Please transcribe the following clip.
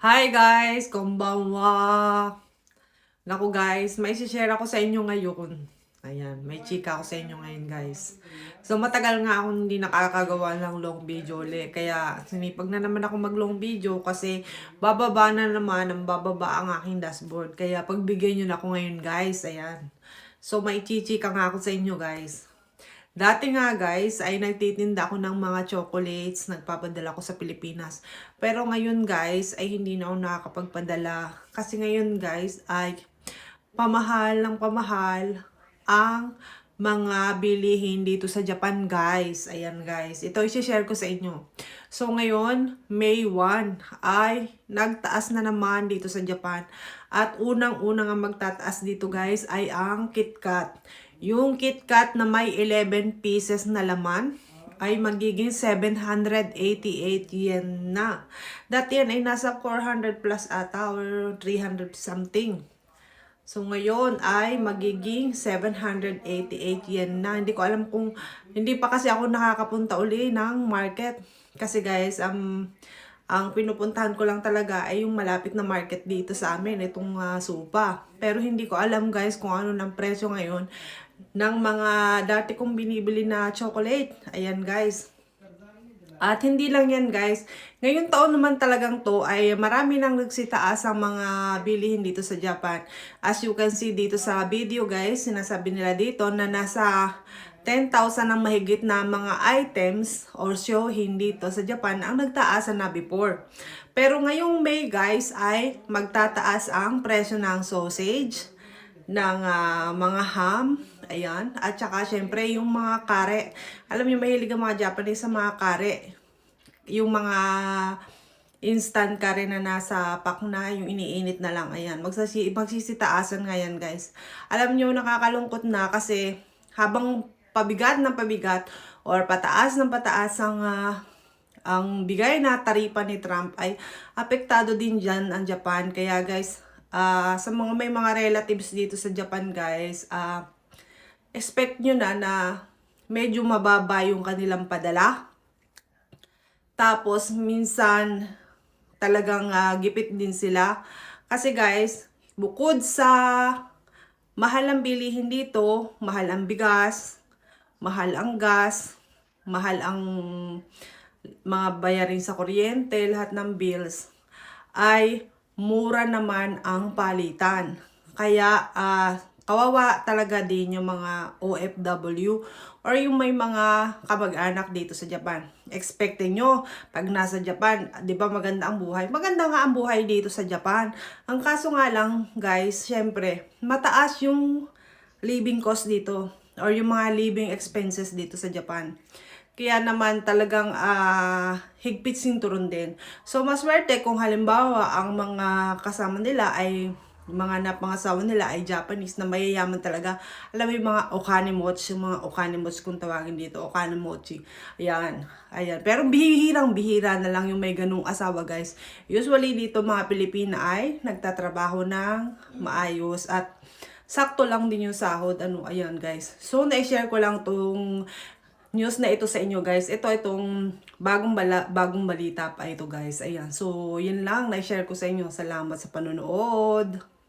Hi guys! Konbanwa! Naku guys, may share ako sa inyo ngayon. Ayan, may chika ako sa inyo ngayon guys. So matagal nga akong hindi nakakagawa ng long video ulit. Kaya sinipag na naman ako mag long video kasi bababa na naman ang bababa ang aking dashboard. Kaya pagbigay nyo na ako ngayon guys. Ayan. So may chichika nga ako sa inyo guys. Dati nga guys, ay nagtitinda ako ng mga chocolates, nagpapadala ko sa Pilipinas. Pero ngayon guys, ay hindi na ako nakakapagpadala. Kasi ngayon guys, ay pamahal ng pamahal ang mga bilihin dito sa Japan guys. Ayan guys, ito i-share ko sa inyo. So ngayon, May 1 ay nagtaas na naman dito sa Japan. At unang-unang ang magtataas dito guys ay ang KitKat. Yung KitKat na may 11 pieces na laman ay magiging 788 yen na. Dati yan ay nasa 400 plus ata or 300 something. So ngayon ay magiging 788 yen na. Hindi ko alam kung hindi pa kasi ako nakakapunta uli ng market. Kasi guys, um, ang pinupuntahan ko lang talaga ay yung malapit na market dito sa amin, itong uh, supa. Pero hindi ko alam guys kung ano ng presyo ngayon ng mga dati kong binibili na chocolate. Ayan guys. At hindi lang yan guys. Ngayong taon naman talagang to ay marami nang nagsitaas ang mga bilihin dito sa Japan. As you can see dito sa video guys, sinasabi nila dito na nasa 10,000 ang mahigit na mga items or shohin dito sa Japan ang nagtaasan na before. Pero ngayong May guys ay magtataas ang presyo ng sausage, ng uh, mga ham, ayan, at saka syempre yung mga kare. Alam niyo mahilig ang mga Japanese sa mga kare. Yung mga instant kare na nasa pack na, yung iniinit na lang, ayan. Magsasi magsisitaasan nga yan, guys. Alam niyo nakakalungkot na kasi habang pabigat ng pabigat or pataas ng pataas ang uh, ang bigay na taripa ni Trump ay apektado din dyan ang Japan. Kaya guys, uh, sa mga may mga relatives dito sa Japan guys, uh, expect nyo na na medyo mababa yung kanilang padala. Tapos minsan talagang uh, gipit din sila. Kasi guys, bukod sa mahal ang bilihin dito, mahal ang bigas, mahal ang gas, mahal ang mga bayarin sa kuryente, lahat ng bills, ay mura naman ang palitan. Kaya uh, kawawa talaga din yung mga OFW or yung may mga kamag-anak dito sa Japan. Expectin nyo, pag nasa Japan, di ba maganda ang buhay? Maganda nga ang buhay dito sa Japan. Ang kaso nga lang, guys, syempre, mataas yung living cost dito or yung mga living expenses dito sa Japan. Kaya naman talagang uh, higpit sinturon din. So maswerte kung halimbawa ang mga kasama nila ay mga napangasawa nila ay Japanese na mayayaman talaga. Alam mo yung mga okanimochi, yung mga okanimochi kung tawagin dito, okanimochi. Ayan, ayan. Pero bihirang bihira na lang yung may ganung asawa guys. Usually dito mga Pilipina ay nagtatrabaho ng maayos at sakto lang din yung sahod. Ano, ayan guys. So, na-share ko lang tong news na ito sa inyo guys. Ito itong bagong bala, bagong balita pa ito guys. Ayan. So, yun lang na-share ko sa inyo. Salamat sa panonood.